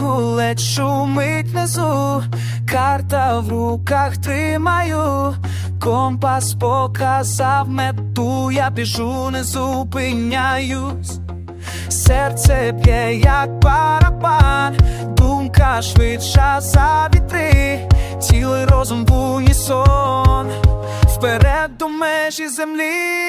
лежить внизу, карта в руках тримаю, компас показав мету, я біжу, не зупиняюсь. Серце б'є, як барабан, думка швидша за вітри, цілий розум в унісон, вперед до межі землі.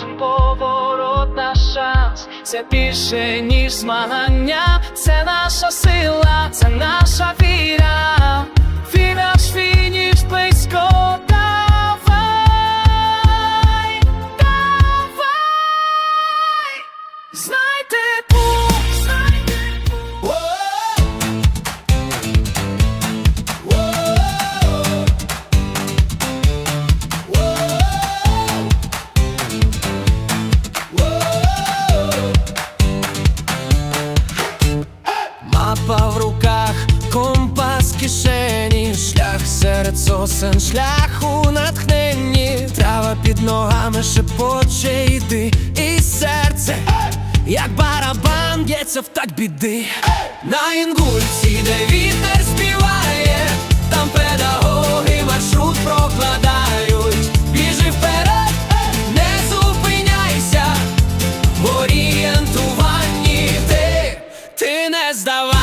Кожен поворот наш шанс, це більше, ніж змагання, це наша сила, це наша віра. сосен шляху натхненні, трава під ногами шепоче йди, і серце, як барабан, б'ється в так біди. На інгульці, де вітер співає, там педагоги маршрут прокладають, біжи вперед, не зупиняйся, в орієнтуванні ти, ти не здавай.